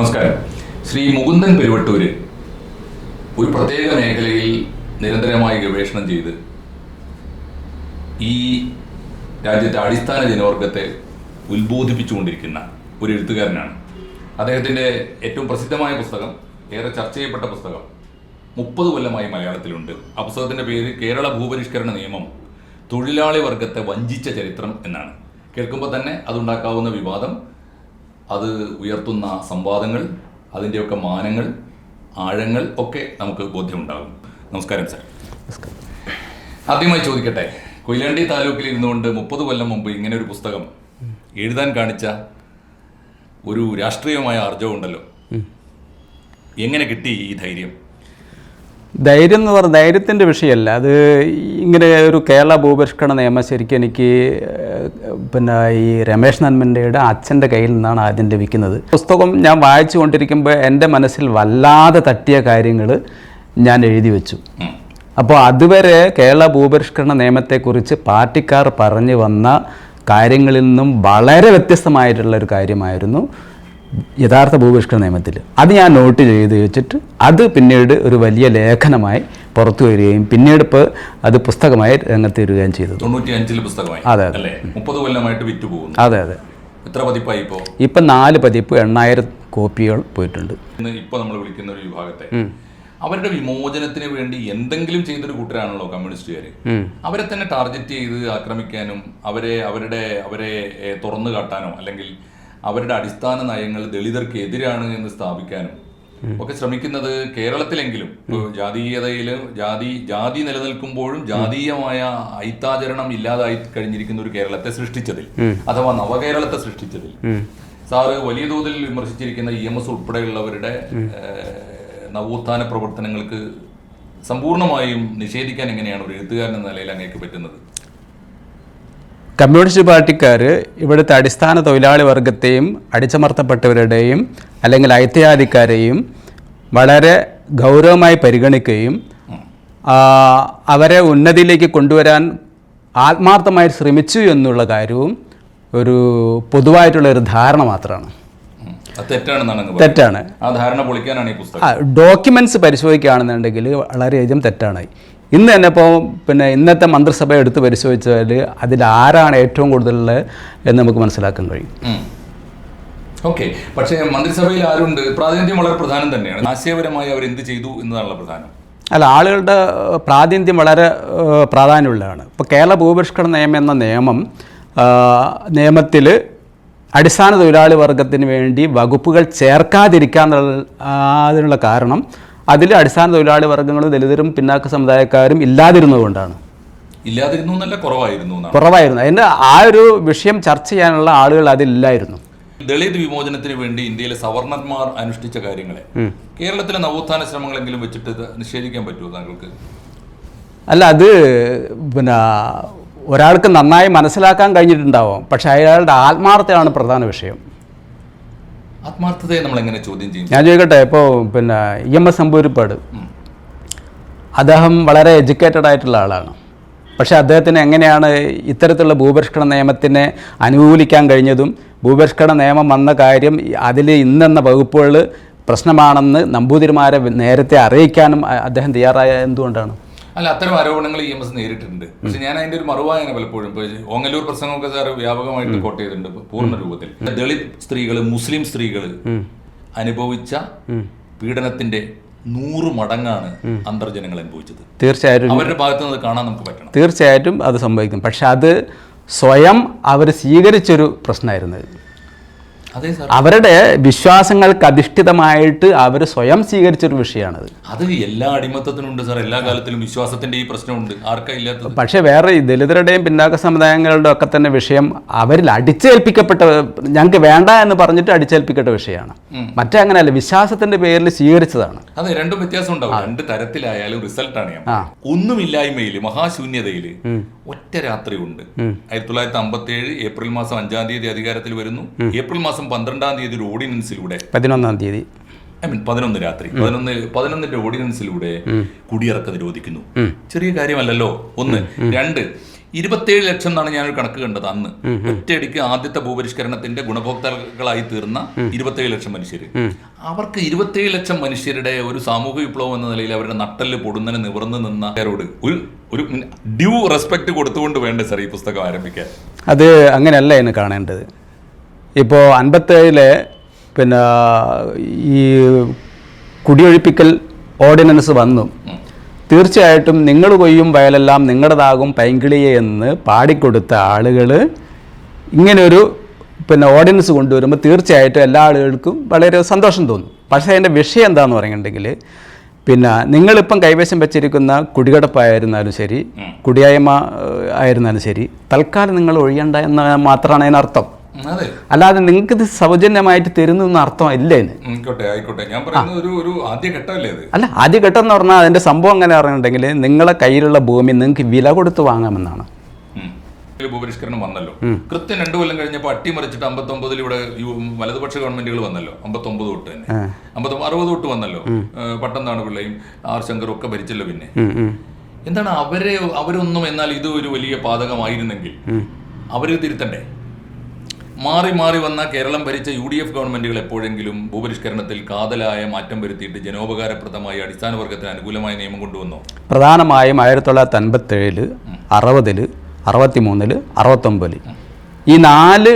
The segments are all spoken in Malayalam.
നമസ്കാരം. ശ്രീ മുകുന്ദൻ പെരുവട്ടൂര് ഒരു പ്രത്യേക മേഖലയിൽ നിരന്തരമായി ഗവേഷണം ചെയ്ത് ഈ രാജ്യത്തെ അടിസ്ഥാന ജനവർഗത്തെ ഉത്ബോധിപ്പിച്ചുകൊണ്ടിരിക്കുന്ന ഒരു എഴുത്തുകാരനാണ്. അദ്ദേഹത്തിന്റെ ഏറ്റവും പ്രസിദ്ധമായ പുസ്തകം ഏറെ ചർച്ച ചെയ്യപ്പെട്ട പുസ്തകം മുപ്പത് കൊല്ലമായി മലയാളത്തിലുണ്ട്. ആ പുസ്തകത്തിന്റെ പേര് കേരള ഭൂപരിഷ്കരണ നിയമം തൊഴിലാളി വർഗത്തെ വഞ്ചിച്ച ചരിത്രം എന്നാണ്. കേൾക്കുമ്പോൾ തന്നെ അതുണ്ടാക്കാവുന്ന വിവാദം അത് ഉയർത്തുന്ന സംവാദങ്ങൾ അതിന്റെയൊക്കെ മാനങ്ങൾ ആഴങ്ങൾ ഒക്കെ നമുക്ക് ബോധ്യമുണ്ടാകും. നമസ്കാരം സാർ. ആദ്യമായി ചോദിക്കട്ടെ കൊയിലാണ്ടി താലൂക്കിൽ ഇരുന്നുകൊണ്ട് മുപ്പത് കൊല്ലം മുമ്പ് ഇങ്ങനെ ഒരു പുസ്തകം എഴുതാൻ കാണിച്ച ഒരു രാഷ്ട്രീയമായ ആർജവം ഉണ്ടല്ലോ എങ്ങനെ കിട്ടി ഈ ധൈര്യം? ധൈര്യം എന്ന് പറഞ്ഞ ധൈര്യത്തിന്റെ വിഷയമല്ല. അത് ഇങ്ങനെ ഒരു കേരള ഭൂപരിഷ്കരണ നിയമം ശരിക്കും എനിക്ക് പിന്നെ ഈ രമേശ് നന്മന്റെയുടെ അച്ഛന്റെ കയ്യിൽ നിന്നാണ് ആദ്യം ലഭിക്കുന്നത്. പുസ്തകം ഞാൻ വായിച്ചു കൊണ്ടിരിക്കുമ്പോൾ എന്റെ മനസ്സിൽ വല്ലാതെ തട്ടിയ കാര്യങ്ങൾ ഞാൻ എഴുതി വെച്ചു. അപ്പോൾ അതുവരെ കേരള ഭൂപരിഷ്കരണ നിയമത്തെക്കുറിച്ച് പാർട്ടിക്കാർ പറഞ്ഞു വന്ന കാര്യങ്ങളിൽ നിന്നും വളരെ വ്യത്യസ്തമായിട്ടുള്ള ഒരു കാര്യമായിരുന്നു. യഥാർത്ഥ ഭൂപരിഷ്കരണ നിയമത്തിൽ. അത് ഞാൻ നോട്ട് ചെയ്ത് വെച്ചിട്ട് അത് പിന്നീട് ഒരു വലിയ ലേഖനമായി പുറത്തു വരികയും പിന്നീട് ഇപ്പോൾ അത് പുസ്തകമായി രംഗത്ത് വരികയും ചെയ്തത്. പുസ്തകമായി അതെ, അതെ. മുപ്പത് കൊല്ലമായിട്ട് വിറ്റു പോകുന്നു അതെ അതെ. എത്ര പതിപ്പായി ഇപ്പോൾ ഇപ്പം നാല് പതിപ്പ് എണ്ണായിരം കോപ്പികൾ പോയിട്ടുണ്ട്. ഇന്ന് ഇപ്പൊ നമ്മൾ വിളിക്കുന്ന ഒരു വിഭാഗത്തെ. അവരുടെ വിമോചനത്തിന് വേണ്ടി എന്തെങ്കിലും ചെയ്തൊരു കൂട്ടരാണല്ലോ കമ്മ്യൂണിസ്റ്റുകാർ. അവരെ തന്നെ ടാർഗറ്റ് ചെയ്ത് ആക്രമിക്കാനും അവരെ അവരുടെ അവരെ തുറന്നു കാട്ടാനോ അല്ലെങ്കിൽ അവരുടെ അടിസ്ഥാന നയങ്ങൾ ദളിതർക്ക് എതിരാണ് എന്ന് സ്ഥാപിക്കാനും ഒക്കെ ശ്രമിക്കുന്നത് കേരളത്തിലെങ്കിലും ജാതീയതയിൽ ജാതി ജാതി നിലനിൽക്കുമ്പോഴും ജാതീയമായ ഐത്താചരണം ഇല്ലാതായി കഴിഞ്ഞിരിക്കുന്ന ഒരു കേരളത്തെ സൃഷ്ടിച്ചതിൽ അഥവാ നവകേരളത്തെ സൃഷ്ടിച്ചതിൽ. സാറ് വലിയ തോതിൽ വിമർശിച്ചിരിക്കുന്ന ഇ എം എസ് ഉൾപ്പെടെയുള്ളവരുടെ നവോത്ഥാന പ്രവർത്തനങ്ങൾക്ക് സമ്പൂർണമായും നിഷേധിക്കാൻ എങ്ങനെയാണ് ഒരു എഴുത്തുകാരൻ എന്ന നിലയിൽ അങ്ങേക്ക് പറ്റുന്നത്? കമ്മ്യൂണിസ്റ്റ് പാർട്ടിക്കാർ ഇവിടുത്തെ അടിസ്ഥാന തൊഴിലാളി വർഗത്തെയും അടിച്ചമർത്തപ്പെട്ടവരുടെയും അല്ലെങ്കിൽ ഐത്യാദിക്കാരെയും വളരെ ഗൗരവമായി പരിഗണിക്കുകയും അവരെ ഉന്നതിയിലേക്ക് കൊണ്ടുവരാൻ ആത്മാർത്ഥമായി ശ്രമിച്ചു എന്നുള്ള കാര്യവും ഒരു പൊതുവായിട്ടുള്ള ഒരു ധാരണ മാത്രമാണ്. തെറ്റാണ് ഡോക്യുമെന്റ്സ് പരിശോധിക്കുകയാണെന്നുണ്ടെങ്കിൽ വളരെയധികം തെറ്റാണ്. ഇന്ന് തന്നെ ഇപ്പോൾ പിന്നെ ഇന്നത്തെ മന്ത്രിസഭ എടുത്ത് പരിശോധിച്ചാൽ അതിൽ ആരാണ് ഏറ്റവും കൂടുതലുള്ളത് എന്ന് നമുക്ക് മനസ്സിലാക്കാൻ കഴിയും. ഓക്കെ. പക്ഷേ മന്ത്രിസഭയിൽ ആരുണ്ട്? പ്രാതിനിധ്യം വളരെ പ്രധാനം തന്നെയാണ്. ആശയപരമായി അവർ എന്ത് ചെയ്തു എന്നതാണല്ലോ പ്രധാനം. അല്ല ആളുകളുടെ പ്രാതിനിധ്യം വളരെ പ്രാധാന്യമുള്ളതാണ്. ഇപ്പോൾ കേരള ഭൂപരിഷ്കരണ നിയമം എന്ന നിയമം നിയമത്തിൽ അടിസ്ഥാന തൊഴിലാളി വർഗത്തിന് വേണ്ടി വകുപ്പുകൾ ചേർക്കാതിരിക്കാൻ അതിനുള്ള കാരണം അതിൽ അടിസ്ഥാന തൊഴിലാളി വർഗങ്ങളും ദലിതരും പിന്നാക്ക സമുദായക്കാരും ഇല്ലാതിരുന്നതുകൊണ്ടാണ്. ഇല്ലാതിരുന്നു എന്നല്ല കുറവായിരുന്നു കുറവായിരുന്നു. അതിന്റെ ആ ഒരു വിഷയം ചർച്ച ചെയ്യാനുള്ള ആളുകൾ അതിലില്ലായിരുന്നു ദളിത് വിമോചനത്തിന് വേണ്ടി ഇന്ത്യയിലെ സവർണന്മാർ അനുഷ്ഠിച്ച കാര്യങ്ങളെ. കേരളത്തിലെ നവോത്ഥാന ശ്രമങ്ങളെങ്കിലും വെച്ചിട്ട് നിഷേധിക്കാൻ പറ്റുമോ താങ്കൾക്ക്? അല്ല അത് പിന്നെ ഒരാൾക്ക് നന്നായി മനസ്സിലാക്കാൻ കഴിഞ്ഞിട്ടുണ്ടാവും. പക്ഷേ അയാളുടെ ആത്മാർത്ഥതയാണ് പ്രധാന വിഷയം. ആത്മാർത്ഥതയെ നമ്മൾ എങ്ങനെ ചോദ്യം ചെയ്യും? ഞാൻ ചോദിക്കട്ടെ ഇപ്പോൾ പിന്നെ ഇ എം എസ് അമ്പൂരിപ്പാട്. അദ്ദേഹം വളരെ എഡ്യൂക്കേറ്റഡ് ആയിട്ടുള്ള ആളാണ്. പക്ഷേ അദ്ദേഹത്തിന് എങ്ങനെയാണ് ഇത്തരത്തിലുള്ള ഭൂപരിഷ്കരണ നിയമത്തിനെ അനുകൂലിക്കാൻ കഴിഞ്ഞതും ഭൂപരിഷ്കരണ നിയമം വന്ന കാര്യം അതിൽ ഇന്നെന്ന വകുപ്പുകൾ പ്രശ്നമാണെന്ന് നമ്പൂതിരിമാരെ നേരത്തെ അറിയിക്കാനും അദ്ദേഹം തയ്യാറായ എന്തുകൊണ്ടാണ്? അല്ല അത്തരം ആരോപണങ്ങൾ ഇ എം എസ് നേരിട്ടിട്ടുണ്ട്. പക്ഷെ ഞാൻ അതിന്റെ ഒരു മറുവായന പലപ്പോഴും ഇപ്പൊ ഓങ്ങല്ലൂർ പ്രസംഗമൊക്കെ സാർ വ്യാപകമായിട്ട് കോട്ട് ചെയ്തിട്ടുണ്ട് പൂർണ രൂപത്തിൽ. ദളിത് സ്ത്രീകൾ മുസ്ലിം സ്ത്രീകൾ അനുഭവിച്ച പീഡനത്തിന്റെ നൂറ് മടങ്ങാണ് അന്തർജനങ്ങൾ അനുഭവിച്ചത്. തീർച്ചയായിട്ടും. അവരുടെ ഭാഗത്ത് നിന്ന് കാണാൻ നമുക്ക് പറ്റണം. തീർച്ചയായിട്ടും അത് സംഭവിക്കും. പക്ഷെ അത് സ്വയം അവർ സ്വീകരിച്ചൊരു പ്രശ്നമായിരുന്നു. അവരുടെ വിശ്വാസങ്ങൾക്ക് അധിഷ്ഠിതമായിട്ട് അവർ സ്വയം സ്വീകരിച്ചൊരു വിഷയമാണത്. അത് എല്ലാ അടിമത്തത്തിനുണ്ട് സാർ എല്ലാ കാലത്തിലും വിശ്വാസത്തിന്റെ ഈ പ്രശ്നമുണ്ട്. ആർക്കാ പക്ഷെ പക്ഷേ വേറെ ഈ ദലിതരുടെയും പിന്നാക്ക സമുദായങ്ങളുടെ ഒക്കെ തന്നെ വിഷയം അവരിൽ അടിച്ചേൽപ്പിക്കപ്പെട്ട ഞങ്ങൾക്ക് വേണ്ട എന്ന് പറഞ്ഞിട്ട് അടിച്ചേൽപ്പിക്കപ്പെട്ട വിഷയമാണ്. മറ്റേ അങ്ങനെയല്ല വിശ്വാസത്തിന്റെ പേരിൽ സ്വീകരിച്ചതാണ്. അതെ രണ്ടും വ്യത്യാസം ഉണ്ടാവും. രണ്ട് തരത്തിലായാലും റിസൾട്ടാണ് ഞാൻ ആ. ഒന്നുമില്ലായ്മയിൽ മഹാശൂന്യതയിൽ ഒറ്റ രാത്രി ഉണ്ട് ആയിരത്തി തൊള്ളായിരത്തി അമ്പത്തി ഏഴ് ഏപ്രിൽ മാസം അഞ്ചാം തീയതി അധികാരത്തിൽ വരുന്നു. ഏപ്രിൽ മാസം പന്ത്രണ്ടാം തീയതി ഒരു ഓർഡിനൻസിലൂടെ പതിനൊന്നാം തീയതി. ഐ മീൻ പതിനൊന്ന് രാത്രി. പതിനൊന്ന് പതിനൊന്നിന്റെ ഓർഡിനൻസിലൂടെ കുടിയിറക്കം നിരോധിക്കുന്നു ചെറിയ കാര്യമല്ലല്ലോ. ഒന്ന്. രണ്ട്. ഇരുപത്തേഴ് ലക്ഷം എന്നാണ് ഞാനൊരു കണക്ക് കണ്ടത് അന്ന്. ഒറ്റയടിക്ക് ആദ്യത്തെ ഭൂപരിഷ്കരണത്തിന്റെ ഗുണഭോക്താക്കളായി തീർന്ന ഇരുപത്തേഴ് ലക്ഷം മനുഷ്യർ അവർക്ക് ഇരുപത്തേഴ് ലക്ഷം മനുഷ്യരുടെ ഒരു സാമൂഹ്യ വിപ്ലവം എന്ന നിലയിൽ അവരുടെ നട്ടൽ പൊടുന്നനെ നിവർന്നു നിന്നവരോട് ഒരു ഒരു ഡ്യൂ റെസ്പെക്ട് കൊടുത്തുകൊണ്ട് വേണ്ടേ സാർ ഈ പുസ്തകം ആരംഭിക്കാൻ? അത് അങ്ങനെയല്ല എന്ന് കാണേണ്ടത്. ഇപ്പോൾ അൻപത്തേഴിലെ പിന്നെ ഈ കുടിയൊഴിപ്പിക്കൽ ഓർഡിനൻസ് വന്നു. തീർച്ചയായിട്ടും നിങ്ങൾ കൊയ്യും വയലെല്ലാം നിങ്ങളുടേതാകും പൈങ്കിളിയെ എന്ന് പാടിക്കൊടുത്ത ആളുകൾ ഇങ്ങനൊരു പിന്നെ ഓർഡിനൻസ് കൊണ്ടുവരുമ്പോൾ തീർച്ചയായിട്ടും എല്ലാ ആളുകൾക്കും വളരെ സന്തോഷം തോന്നും. പക്ഷേ അതിന്റെ വിഷയം എന്താണെന്ന് പറയുന്നുണ്ടെങ്കിൽ പിന്നെ നിങ്ങളിപ്പം കൈവശം വെച്ചിരിക്കുന്ന കുടികടപ്പായിരുന്നാലും ശരി കുടിയായ്മ ആയിരുന്നാലും ശരി തൽക്കാലം നിങ്ങൾ ഒഴിയണ്ട എന്ന് മാത്രമാണ് അതിനർത്ഥം. അല്ലാതെ നിങ്ങൾക്ക് ഇത് സൗജന്യമായിട്ട് തരുന്നു എന്ന അർത്ഥം ഇല്ല ആയിക്കോട്ടെ ആയിക്കോട്ടെ. ഞാൻ പറയുന്നത് ഒരു ഒരു ആദ്യ ഘട്ടമല്ലേ അത് അല്ല ആദ്യഘട്ടം എന്ന് പറഞ്ഞാൽ അതിന്റെ സംഭവം എങ്ങനെ പറഞ്ഞിട്ടുണ്ടെങ്കിൽ നിങ്ങളെ കയ്യിലുള്ള ഭൂമി നിങ്ങൾക്ക് വില കൊടുത്ത് വാങ്ങാമെന്നാണ്. ഭൂപരിഷ്കരണം വന്നല്ലോ. കൃത്യം രണ്ടു കൊല്ലം കഴിഞ്ഞപ്പോൾ അട്ടിമറിച്ചിട്ട് അമ്പത്തൊമ്പതിൽ ഇവിടെ വലതുപക്ഷ ഗവൺമെന്റുകൾ വന്നല്ലോ. അമ്പത്തൊമ്പത് തൊട്ട് തന്നെ. അമ്പത്തൊമ്പത് അറുപത് തൊട്ട് വന്നല്ലോ. പട്ടംതാണ് പിള്ളയും ആർ ശങ്കറും ഒക്കെ ഭരിച്ചല്ലോ പിന്നെ. എന്താണ് അവരെ അവരൊന്നും എന്നാൽ ഇത് ഒരു വലിയ പാതകമായിരുന്നെങ്കിൽ അവർ തിരുത്തണ്ടേ മാറി മാറി വന്ന കേരളം ഭരിച്ച യു ഡി എഫ് ഗവൺമെന്റുകൾ എപ്പോഴെങ്കിലും ഭൂപരിഷ്കരണത്തിൽ കാതലായ മാറ്റം വരുത്തിയിട്ട് ജനോപകാരപ്രദമായി അടിസ്ഥാന വർഗത്തിന് അനുകൂലമായ നിയമം കൊണ്ടുവന്നു? പ്രധാനമായും ആയിരത്തി തൊള്ളായിരത്തി അൻപത്തേഴിൽ അറുപതിൽ അറുപത്തി മൂന്നിൽ അറുപത്തൊമ്പതിൽ ഈ നാല്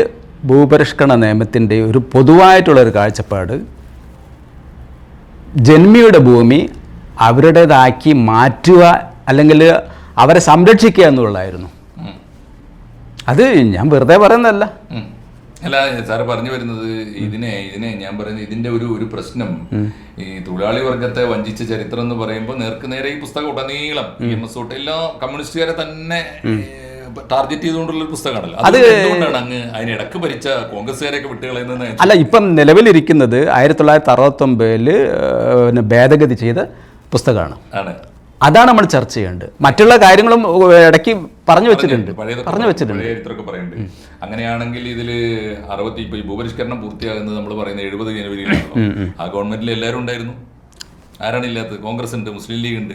ഭൂപരിഷ്കരണ നിയമത്തിന്റെ ഒരു പൊതുവായിട്ടുള്ള ഒരു കാഴ്ചപ്പാട് ജന്മിയുടെ ഭൂമി അവരുടേതാക്കി മാറ്റുക അല്ലെങ്കിൽ അവരെ സംരക്ഷിക്കുക എന്നുള്ളതായിരുന്നു. അത് ഞാൻ വെറുതെ പറയുന്നതല്ല. അല്ല സാറ് പറഞ്ഞു വരുന്നത് ഇതിനെ ഇതിനെ ഞാൻ പറയുന്നത് ഇതിന്റെ ഒരു ഒരു പ്രശ്നം. ഈ തൊഴിലാളി വർഗത്തെ വഞ്ചിച്ച ചരിത്രം എന്ന് പറയുമ്പോൾ നേർക്ക് നേരെ ഈ പുസ്തകം ഉടനീളം എം എസ് തൊട്ട് എല്ലാ കമ്മ്യൂണിസ്റ്റുകാരെ തന്നെ ടാർഗറ്റ് ചെയ്തുകൊണ്ടുള്ള ഒരു പുസ്തകമാണല്ലോ. അത് എന്തുകൊണ്ടാണ് അങ്ങ് അതിനിടക്ക് ഭരിച്ച കോൺഗ്രസ്സുകാരെയൊക്കെ വിട്ടുകളയുന്നത് അല്ല ഇപ്പം നിലവിലിരിക്കുന്നത് ആയിരത്തി തൊള്ളായിരത്തി അറുപത്തൊമ്പതിൽ ഭേദഗതി ചെയ്ത പുസ്തകമാണ്. ആണ്. അതാണ് നമ്മൾ ചർച്ച ചെയ്യേണ്ടത്. മറ്റുള്ള കാര്യങ്ങളും ഇടയ്ക്ക് പറഞ്ഞു വെച്ചിട്ടുണ്ട്. പറഞ്ഞു വെച്ചിട്ടുണ്ട്. അങ്ങനെയാണെങ്കിൽ ഇതിൽ അറുപത്തി ഇപ്പൊ ഈ ഭൂപരിഷ്കരണം പൂർത്തിയാകുന്നത് നമ്മൾ പറയുന്നത് എഴുപത് ജനുവരി ആ ഗവൺമെന്റിൽ എല്ലാവരും ഉണ്ടായിരുന്നു? ആരാണ് ഇല്ലാത്തത്? കോൺഗ്രസ് ഉണ്ട് മുസ്ലിം ലീഗ് ഉണ്ട്.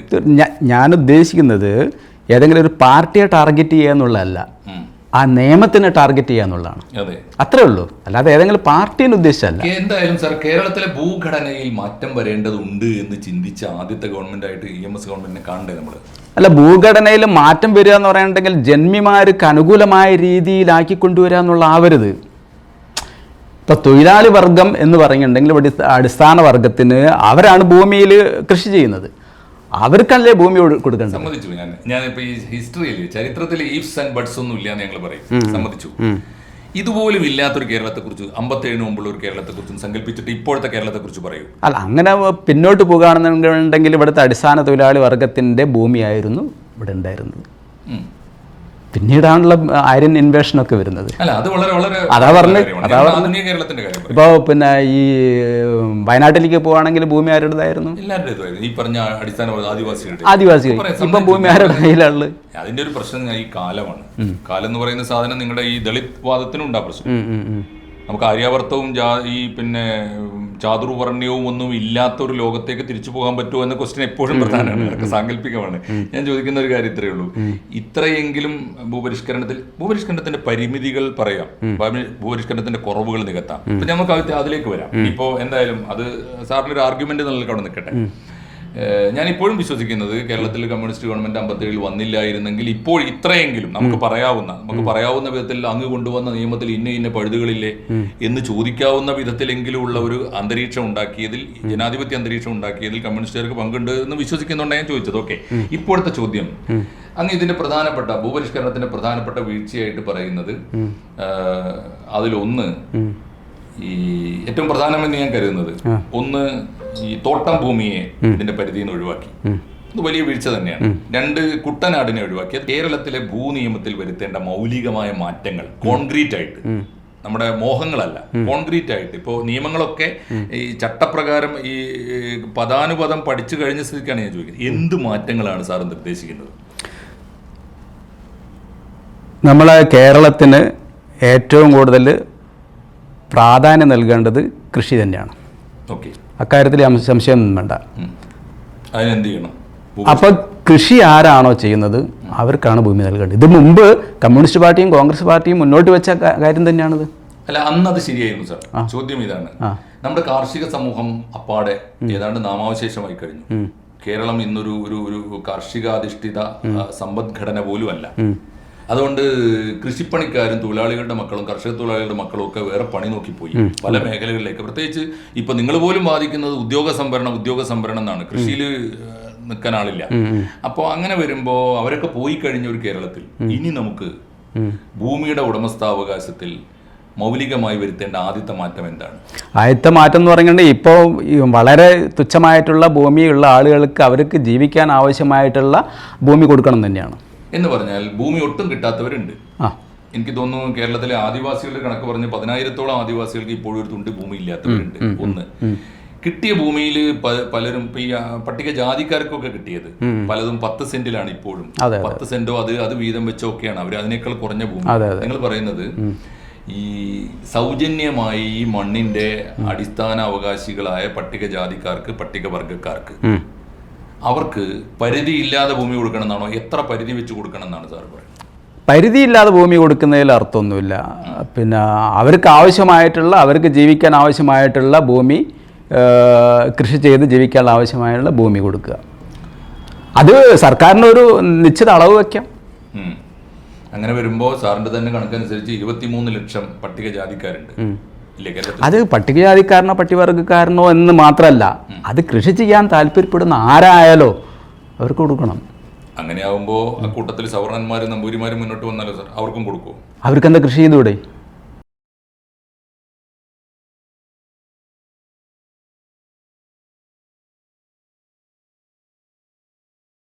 ഞാൻ ഉദ്ദേശിക്കുന്നത് ഏതെങ്കിലും ഒരു പാർട്ടിയെ ടാർഗറ്റ് ചെയ്യുക എന്നുള്ളതല്ല. ആ നിയമത്തിനെ ടാർഗറ്റ് ചെയ്യുക എന്നുള്ളതാണ്. അതെ. അത്രേ ഉള്ളൂ. അല്ലാതെ ഏതെങ്കിലും പാർട്ടീനെ ഉദ്ദേശിച്ചല്ല എന്തായാലും സാർ കേരളത്തിലെ ഭൂഘടനയിൽ മാറ്റം വരേണ്ടതുണ്ട് എന്ന് ചിന്തിച്ച ആദ്യത്തെ ഗവൺമെന്റ് ആയിട്ട് ഇ എം എസ് ഗവൺമെന്റിനെ കാണണ്ടേ നമ്മൾ? അല്ല ഭൂഘടനയിൽ മാറ്റം വരിക എന്ന് പറയുന്നുണ്ടെങ്കിൽ ജന്മിമാർക്ക് അനുകൂലമായ രീതിയിലാക്കി കൊണ്ടുവരിക എന്നുള്ള ആവരുത്. ഇപ്പൊ തൊഴിലാളി വർഗം എന്ന് പറയുന്നുണ്ടെങ്കിൽ അടിസ്ഥാന വർഗത്തിന് അവരാണ് ഭൂമിയിൽ കൃഷി ചെയ്യുന്നത്. അവർക്കല്ലേ ഭൂമി കൊടു- കൊടുക്കേണ്ടത്? സമ്മതിച്ചു. ഞാൻ ഞാൻ ഇപ്പൊ ഈ ഹിസ്റ്ററിയിൽ ചരിത്രത്തിൽ ഈഫ്സ് ആൻഡ് ബഡ്സ് ഒന്നും ഇല്ല എന്ന് ഞങ്ങൾ പറയും സമ്മതിച്ചു. ഇതുപോലും ഇല്ലാത്തൊരു കേരളത്തെ കുറിച്ച് അമ്പത്തേഴിന് മുമ്പുള്ള ഒരു കേരളത്തെ കുറിച്ചും സങ്കല്പിച്ചിട്ട് ഇപ്പോഴത്തെ കേരളത്തെ കുറിച്ച് പറയൂ. അല്ല അങ്ങനെ പിന്നോട്ട് പോകുകയാണെന്നുണ്ടെങ്കിൽ ഇവിടുത്തെ അടിസ്ഥാന തൊഴിലാളി വർഗത്തിന്റെ ഭൂമിയായിരുന്നു ഇവിടെ ഉണ്ടായിരുന്നത്. പിന്നീടാണല്ലോ ആര്യൻ ഇൻവേഷനൊക്കെ വരുന്നത്. അത് പറഞ്ഞു. അതാ പറഞ്ഞു ഇപ്പോൾ പിന്നെ ഈ വയനാട്ടിലേക്ക് പോവാണെങ്കിൽ ഭൂമി ആരുടേതായിരുന്നു ആദിവാസികൾ. ഇപ്പൊ ഇപ്പം ഭൂമി ആരുടെ കയ്യിലാണ് അതിന്റെ ഒരു പ്രശ്നം ഈ കാലമാണ്. കാലം എന്ന് പറയുന്ന സാധനം നിങ്ങളുടെ ഈ ദളിത് വാദത്തിനും ഉണ്ടാ പ്രശ്നം. നമുക്ക് ആര്യാവർത്തവും ജാ- ഈ പിന്നെ ചാതുർവർണ്യവും ഒന്നും ഇല്ലാത്ത ഒരു ലോകത്തേക്ക് തിരിച്ചു പോകാൻ പറ്റുമോ എന്ന ക്വസ്റ്റ്യൻ എപ്പോഴും പ്രധാനമാണ്. അതൊക്കെ സാങ്കല്പികമാണ്. ഞാൻ ചോദിക്കുന്ന ഒരു കാര്യം ഇത്രയേ ഉള്ളൂ. ഇത്രയെങ്കിലും ഭൂപരിഷ്കരണത്തിൽ ഭൂപരിഷ്കരണത്തിന്റെ പരിമിതികൾ പറയാം. ഭൂപരി- ഭൂപരിഷ്കരണത്തിന്റെ കുറവുകൾ നികത്താം. അപ്പൊ നമുക്ക് അതിലേക്ക് വരാം. ഇപ്പോ എന്തായാലും അത് സാറിന് ഒരു ആർഗ്യുമെന്റ് നിലനിൽക്കവിടെ നിൽക്കട്ടെ. ഞാൻ ഇപ്പോഴും വിശ്വസിക്കുന്നത് കേരളത്തിൽ കമ്മ്യൂണിസ്റ്റ് ഗവൺമെന്റ് അമ്പത്തേഴിൽ വന്നില്ലായിരുന്നെങ്കിൽ ഇപ്പോൾ ഇത്രയെങ്കിലും നമുക്ക് പറയാവുന്ന നമുക്ക് പറയാവുന്ന വിധത്തിൽ അങ്ങ് കൊണ്ടുവന്ന നിയമത്തിൽ ഇന്ന ഇന്ന പഴുതുകളില്ലേ എന്ന് ചോദിക്കാവുന്ന വിധത്തിലെങ്കിലും ഉള്ള ഒരു അന്തരീക്ഷം ഉണ്ടാക്കിയതിൽ ജനാധിപത്യ അന്തരീക്ഷം ഉണ്ടാക്കിയതിൽ കമ്മ്യൂണിസ്റ്റുകാർക്ക് പങ്കുണ്ട് എന്ന് വിശ്വസിക്കുന്നുണ്ടാണ് ഞാൻ ചോദിച്ചത്. ഓക്കെ. ഇപ്പോഴത്തെ ചോദ്യം. അങ്ങ് ഇതിന്റെ പ്രധാനപ്പെട്ട ഭൂപരിഷ്കരണത്തിന്റെ പ്രധാനപ്പെട്ട വീഴ്ചയായിട്ട് പറയുന്നത് അതിലൊന്ന് ഈ ഏറ്റവും പ്രധാനമെന്ന് ഞാൻ കരുതുന്നത്. ഒന്ന് ഈ തോട്ടം ഭൂമിയെ ഇതിന്റെ പരിധിയിൽ നിന്ന് ഒഴിവാക്കി. അത് വലിയ വീഴ്ച തന്നെയാണ്. രണ്ട് കുട്ടനാടിനെ ഒഴിവാക്കി. കേരളത്തിലെ ഭൂനിയമത്തിൽ വരുത്തേണ്ട മൗലികമായ മാറ്റങ്ങൾ കോൺക്രീറ്റ് ആയിട്ട്. നമ്മുടെ മോഹങ്ങളല്ല കോൺക്രീറ്റ് ആയിട്ട്. ഇപ്പോൾ നിയമങ്ങളൊക്കെ ഈ ചട്ടപ്രകാരം ഈ പദാനുപദം പഠിച്ചു കഴിഞ്ഞ സ്ഥിതിക്കാണ് ഞാൻ ചോദിക്കുന്നത്. എന്ത് മാറ്റങ്ങളാണ് സാർ നിർദ്ദേശിക്കുന്നത്? നമ്മളെ കേരളത്തിന് ഏറ്റവും കൂടുതൽ പ്രാധാന്യം നൽകേണ്ടത് കൃഷി തന്നെയാണ്. ഓക്കെ. അക്കാര്യത്തിൽ സംശയം വേണ്ട. അപ്പൊ അപ്പോൾ കൃഷി ആരാണോ ചെയ്യുന്നത് അവർക്കാണ് ഭൂമി നൽകേണ്ടത്. ഇത് മുമ്പ് കമ്മ്യൂണിസ്റ്റ് പാർട്ടിയും കോൺഗ്രസ് പാർട്ടിയും മുന്നോട്ട് വെച്ച കാര്യം തന്നെയാണിത്. അല്ല അന്ന് അത് ശരിയായിരുന്നു സാർ. ചോദ്യം ഇതാണ്. നമ്മുടെ കാർഷിക സമൂഹം അപ്പാടെ ഏതാണ്ട് നാമാവശേഷമായി കഴിഞ്ഞു. കേരളം ഇന്നൊരു ഒരു ഒരു കാർഷികാധിഷ്ഠിത സമ്പദ്ഘടന പോലും അല്ല അതുകൊണ്ട് കൃഷിപ്പണിക്കാരും തൊഴിലാളികളുടെ മക്കളും കർഷക തൊഴിലാളികളുടെ മക്കളും ഒക്കെ വേറെ പണി നോക്കിപ്പോയി. പല മേഖലകളിലേക്ക്. പ്രത്യേകിച്ച് ഇപ്പൊ നിങ്ങൾ പോലും ബാധിക്കുന്നത് ഉദ്യോഗ സംഭരണം ഉദ്യോഗ സംഭരണം എന്നാണ്. കൃഷിയിൽ നിൽക്കാൻ ആളില്ല. അപ്പോൾ അങ്ങനെ വരുമ്പോ അവരൊക്കെ പോയി കഴിഞ്ഞ ഒരു കേരളത്തിൽ ഇനി നമുക്ക് ഭൂമിയുടെ ഉടമസ്ഥാവകാശത്തിൽ മൗലികമായി വരുത്തേണ്ട ആദ്യത്തെ മാറ്റം എന്താണ്? ആദ്യത്തെ മാറ്റം എന്ന് പറയുന്നത് ഇപ്പോൾ വളരെ തുച്ഛമായിട്ടുള്ള ഭൂമിയുള്ള ആളുകൾക്ക് അവർക്ക് ജീവിക്കാൻ ആവശ്യമായിട്ടുള്ള ഭൂമി കൊടുക്കണം തന്നെയാണ്. എന്ന് പറഞ്ഞാൽ ഭൂമി ഒട്ടും കിട്ടാത്തവരുണ്ട്. എനിക്ക് തോന്നുന്നു കേരളത്തിലെ ആദിവാസികളുടെ കണക്ക് പറഞ്ഞ് പതിനായിരത്തോളം ആദിവാസികൾക്ക് ഇപ്പോഴും ഒരു തുണ്ട് ഭൂമി ഇല്ലാത്തവരുണ്ട്. ഒന്ന്. കിട്ടിയ ഭൂമിയിൽ പലരും ഇപ്പൊ ഈ ആ, പട്ടിക ജാതിക്കാർക്കൊക്കെ കിട്ടിയത്. പലതും പത്ത് സെന്റിലാണ് ഇപ്പോഴും. പത്ത് സെന്റോ അത് അത് വീതം വെച്ചോ ഒക്കെയാണ്. അവർ അതിനേക്കാൾ കുറഞ്ഞ ഭൂമി. നിങ്ങൾ പറയുന്നത് ഈ സൗജന്യമായി ഈ മണ്ണിന്റെ അടിസ്ഥാന അവകാശികളായ പട്ടിക ജാതിക്കാർക്ക് പട്ടിക വർഗക്കാർക്ക് ഉം. അവർക്ക് പരിധി ഇല്ലാതെ ഭൂമി കൊടുക്കണമെന്നാണോ? എത്ര പരിധി വെച്ച് കൊടുക്കണം എന്നാണ് സാർ പറയുന്നത്? പരിധിയില്ലാതെ ഭൂമി കൊടുക്കുന്നതിൽ അർത്ഥമൊന്നുമില്ല. പിന്നെ അവർക്ക് ആവശ്യമായിട്ടുള്ള അവർക്ക് ജീവിക്കാൻ ആവശ്യമായിട്ടുള്ള ഭൂമി കൃഷി ചെയ്ത് ജീവിക്കാൻ ആവശ്യമായുള്ള ഭൂമി കൊടുക്കുക. അത് സർക്കാരിനൊരു നിശ്ചിത അളവ് വയ്ക്കാം. അങ്ങനെ വരുമ്പോൾ സാറിന്റെ തന്നെ കണക്കനുസരിച്ച് ഇരുപത്തിമൂന്ന് ലക്ഷം പട്ടിക ജാതിക്കാരുണ്ട് ഇല്ലേ കേരളത്തിൽ അത് പട്ടികജാതിക്കാരനോ പട്ടികവർഗക്കാരനോ എന്ന് മാത്രമല്ല അത് കൃഷി ചെയ്യാൻ താല്പര്യപ്പെടുന്ന ആരായാലോ അവർക്ക് കൊടുക്കണം. അങ്ങനെയാവുമ്പോൾ ആ കൂട്ടത്തിൽ സവർണന്മാരും നമ്പൂരിമാരും മുന്നോട്ട് വന്നാലോ സാർ? അവർക്കും കൊടുക്കുമോ അവർക്ക് എന്താ കൃഷി ചെയ്തുകൂടെ?